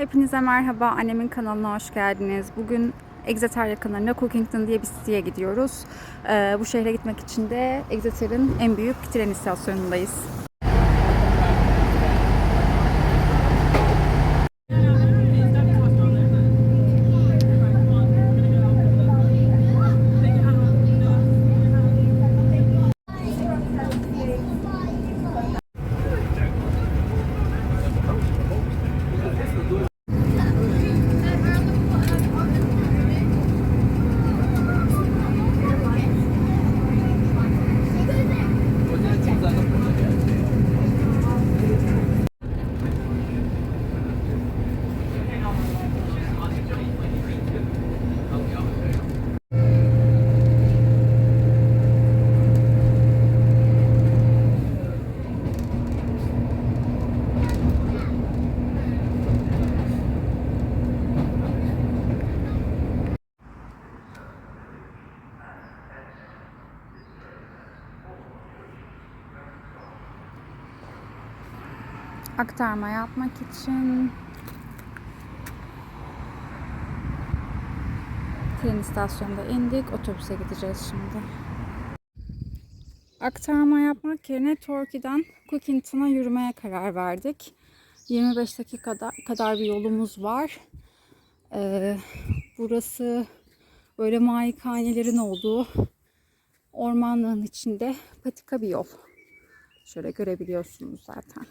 Hepinize merhaba. Annemin kanalına hoş geldiniz. Bugün Exeter yakınlarında Cookington diye bir siteye gidiyoruz. Ee, bu şehre gitmek için de Exeter'in en büyük tren istasyonundayız. Aktarma yapmak için tren istasyonunda indik. Otobüse gideceğiz şimdi. Aktarma yapmak yerine Torquay'dan Cookington'a yürümeye karar verdik. 25 dakika kadar, kadar bir yolumuz var. Ee, burası böyle malikanelerin olduğu ormanlığın içinde patika bir yol. Şöyle görebiliyorsunuz zaten.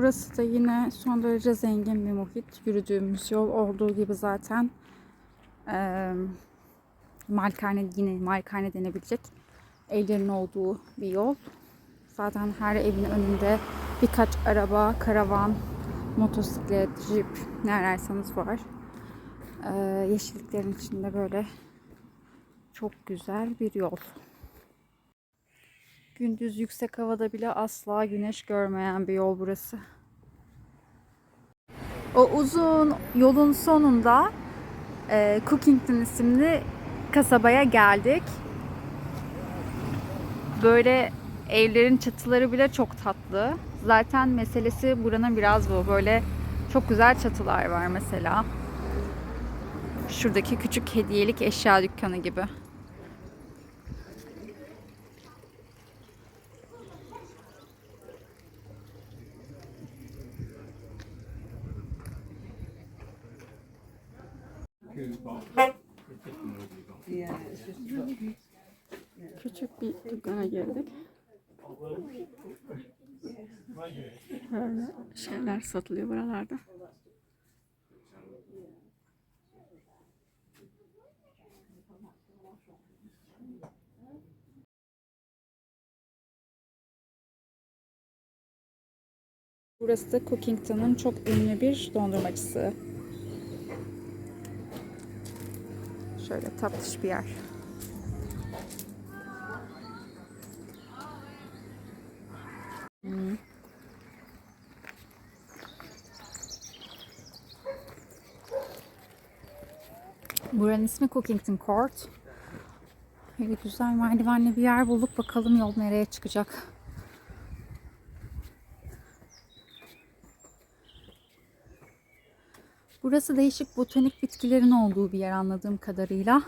Burası da yine son derece zengin bir muhit. Yürüdüğümüz yol olduğu gibi zaten eee malikane yine malikane denebilecek evlerin olduğu bir yol. Zaten her evin önünde birkaç araba, karavan, motosiklet, jip ne ararsanız var. Eee, yeşilliklerin içinde böyle çok güzel bir yol. Gündüz yüksek havada bile asla güneş görmeyen bir yol burası. O uzun yolun sonunda e, Cookington isimli kasabaya geldik. Böyle evlerin çatıları bile çok tatlı. Zaten meselesi buranın biraz bu. Böyle çok güzel çatılar var mesela. Şuradaki küçük hediyelik eşya dükkanı gibi. Küçük bir dükkana girdik. Böyle şeyler satılıyor buralarda. Burası da Cookington'un çok ünlü bir dondurmacısı. Şöyle tatlış bir yer. Hmm. Buranın ismi Cookington Court. Böyle güzel merdivenli bir yer bulduk. Bakalım yol nereye çıkacak. Burası değişik botanik bitkilerin olduğu bir yer anladığım kadarıyla.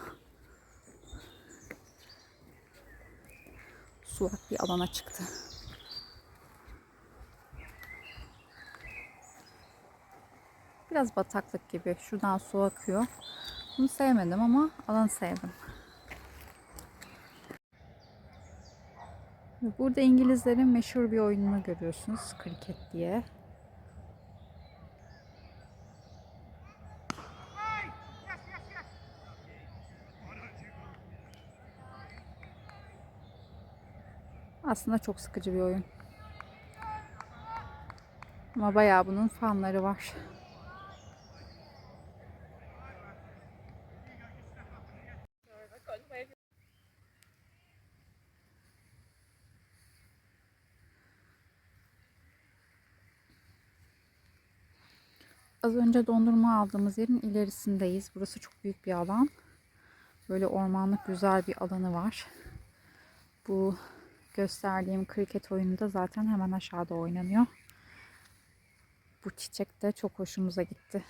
Sulak bir alana çıktı. Biraz bataklık gibi. Şuradan su akıyor. Bunu sevmedim ama alanı sevdim. Burada İngilizlerin meşhur bir oyununu görüyorsunuz. Kriket diye. Aslında çok sıkıcı bir oyun. Ama bayağı bunun fanları var. Az önce dondurma aldığımız yerin ilerisindeyiz. Burası çok büyük bir alan. Böyle ormanlık güzel bir alanı var. Bu gösterdiğim kriket oyunu da zaten hemen aşağıda oynanıyor. Bu çiçek de çok hoşumuza gitti.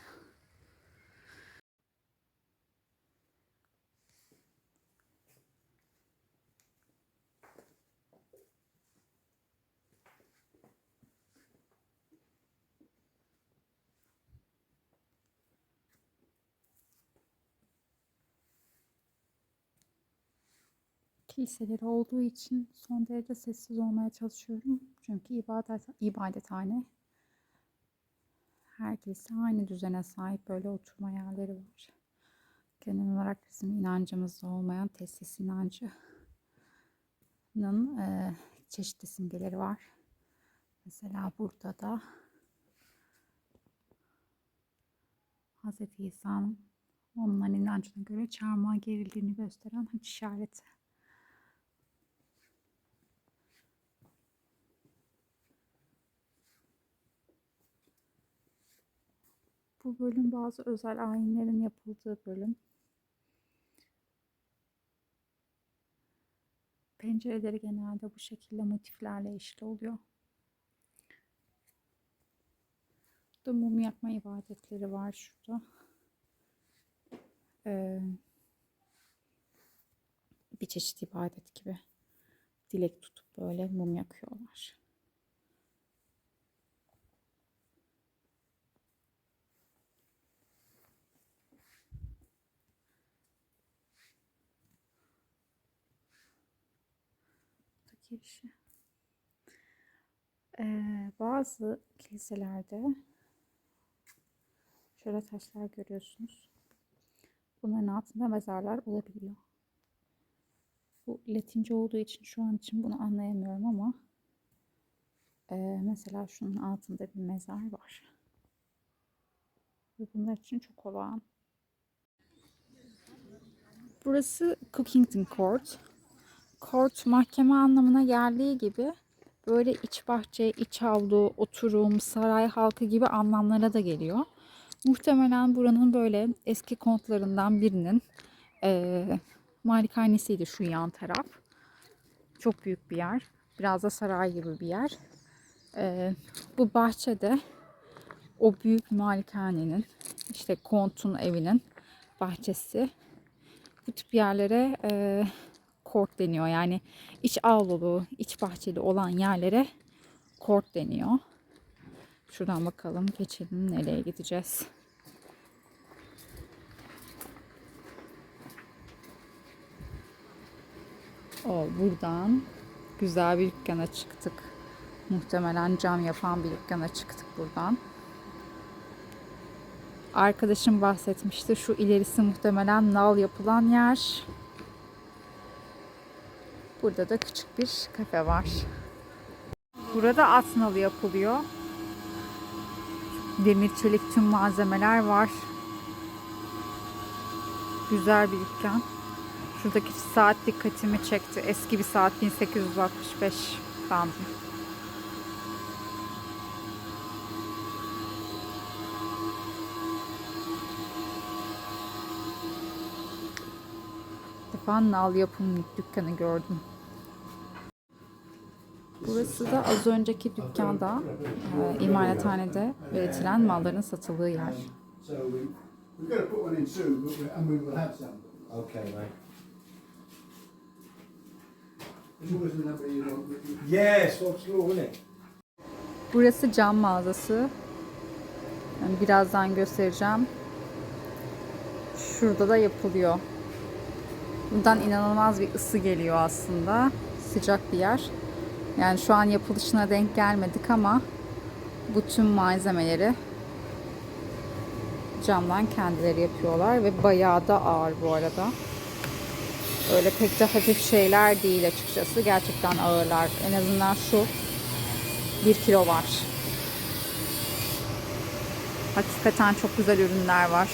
Kiliseleri olduğu için son derece sessiz olmaya çalışıyorum. Çünkü ibadet ibadethane. Her kilise aynı düzene sahip böyle oturma yerleri var. Genel olarak bizim inancımızda olmayan tesis inancının e, çeşitli simgeleri var. Mesela burada da Hz. İsa'nın onların inancına göre çarmıha gerildiğini gösteren haç işareti. Bu bölüm bazı özel ayinlerin yapıldığı bölüm. Pencereleri genelde bu şekilde motiflerle işli oluyor. Burada mum yakma ibadetleri var şurada. Ee, bir çeşit ibadet gibi. Dilek tutup böyle mum yakıyorlar. Girişi. Ee, bazı kiliselerde şöyle taşlar görüyorsunuz. Bunların altında mezarlar olabiliyor. Bu Latince olduğu için şu an için bunu anlayamıyorum ama e, mesela şunun altında bir mezar var. Ve bunlar için çok olağan. Burası Cookington Court. Court mahkeme anlamına geldiği gibi böyle iç bahçe, iç avlu, oturum, saray halkı gibi anlamlara da geliyor. Muhtemelen buranın böyle eski kontlarından birinin e, malikanesiydi şu yan taraf. Çok büyük bir yer. Biraz da saray gibi bir yer. E, bu bahçede o büyük malikanenin işte kontun evinin bahçesi. Bu tip yerlere e, kort deniyor. Yani iç avlulu, iç bahçeli olan yerlere kort deniyor. Şuradan bakalım geçelim nereye gideceğiz. O buradan güzel bir dükkana çıktık. Muhtemelen cam yapan bir dükkana çıktık buradan. Arkadaşım bahsetmişti. Şu ilerisi muhtemelen nal yapılan yer. Burada da küçük bir kafe var. Burada at nalı yapılıyor. Demir çelik tüm malzemeler var. Güzel bir dükkan. Şuradaki saat dikkatimi çekti. Eski bir saat 1865 sandım. defa nal yapım dükkanı gördüm. Burası da az önceki dükkanda, e, imalathanede üretilen malların satıldığı yer. Burası cam mağazası. Yani birazdan göstereceğim. Şurada da yapılıyor. Buradan inanılmaz bir ısı geliyor aslında. Sıcak bir yer. Yani şu an yapılışına denk gelmedik ama bu tüm malzemeleri camdan kendileri yapıyorlar ve bayağı da ağır bu arada. Öyle pek de hafif şeyler değil açıkçası. Gerçekten ağırlar. En azından şu 1 kilo var. Hakikaten çok güzel ürünler var.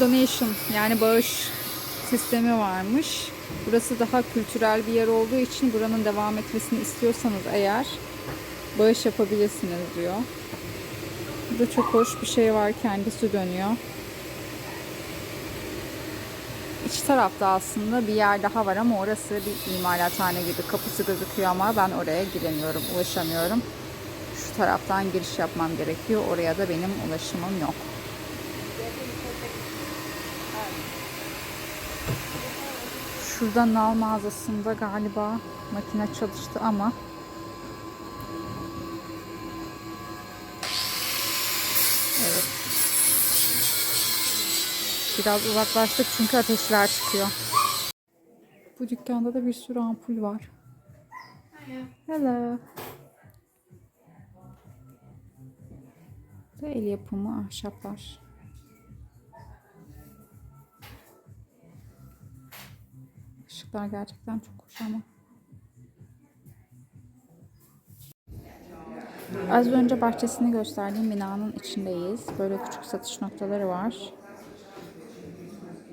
Burada donation yani bağış sistemi varmış. Burası daha kültürel bir yer olduğu için buranın devam etmesini istiyorsanız eğer bağış yapabilirsiniz diyor. Burada çok hoş bir şey var. Kendisi dönüyor. İç tarafta aslında bir yer daha var ama orası bir imalathane gibi. Kapısı gözüküyor ama ben oraya giremiyorum, ulaşamıyorum. Şu taraftan giriş yapmam gerekiyor. Oraya da benim ulaşımım yok. Şurada nal mağazasında galiba makine çalıştı ama Evet. Biraz uzaklaştık çünkü ateşler çıkıyor. Bu dükkanda da bir sürü ampul var. Hello. Da el yapımı ahşaplar. Işıklar gerçekten çok hoş ama. Az önce bahçesini gösterdiğim binanın içindeyiz. Böyle küçük satış noktaları var.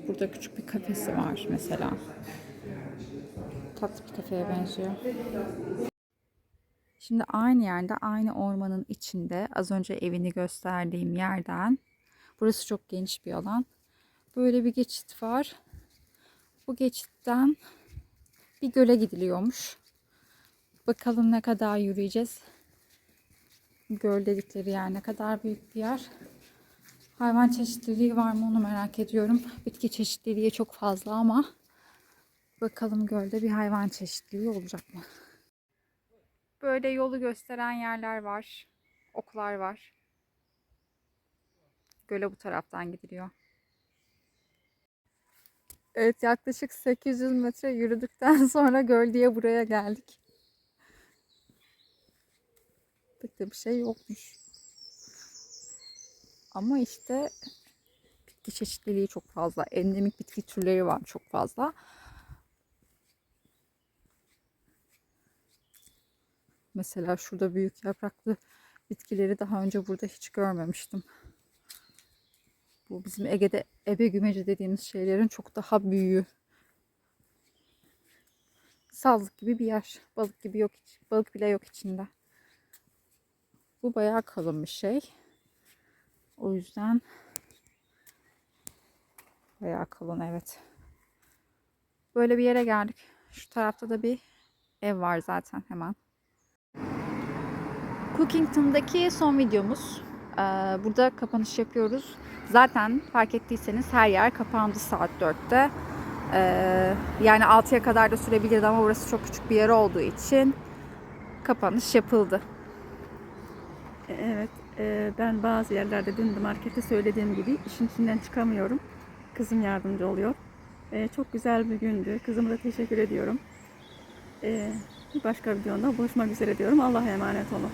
Burada küçük bir kafesi var mesela. Tatlı bir kafeye benziyor. Şimdi aynı yerde, aynı ormanın içinde az önce evini gösterdiğim yerden burası çok geniş bir alan. Böyle bir geçit var. Bu geçitten bir göle gidiliyormuş. Bakalım ne kadar yürüyeceğiz. Göl dedikleri yer ne kadar büyük bir yer. Hayvan çeşitliliği var mı onu merak ediyorum. Bitki çeşitliliği çok fazla ama bakalım gölde bir hayvan çeşitliliği olacak mı? Böyle yolu gösteren yerler var. Oklar var. Göle bu taraftan gidiliyor. Evet yaklaşık 800 metre yürüdükten sonra göl diye buraya geldik. Pek de bir şey yokmuş. Ama işte bitki çeşitliliği çok fazla. Endemik bitki türleri var çok fazla. Mesela şurada büyük yapraklı bitkileri daha önce burada hiç görmemiştim. Bu bizim Ege'de ebe gümeci dediğimiz şeylerin çok daha büyüğü. Sazlık gibi bir yer. Balık gibi yok. Balık bile yok içinde. Bu bayağı kalın bir şey. O yüzden bayağı kalın evet. Böyle bir yere geldik. Şu tarafta da bir ev var zaten hemen. Cookington'daki son videomuz. Ee, Burada kapanış yapıyoruz. Zaten fark ettiyseniz her yer kapandı saat 4'te. Ee, Yani 6'ya kadar da sürebilirdi ama burası çok küçük bir yer olduğu için kapanış yapıldı. Evet, e, ben bazı yerlerde dün de markette söylediğim gibi işin içinden çıkamıyorum. Kızım yardımcı oluyor. E, çok güzel bir gündü. Kızıma da teşekkür ediyorum. E, bir başka videonda buluşmak üzere diyorum. Allah'a emanet olun.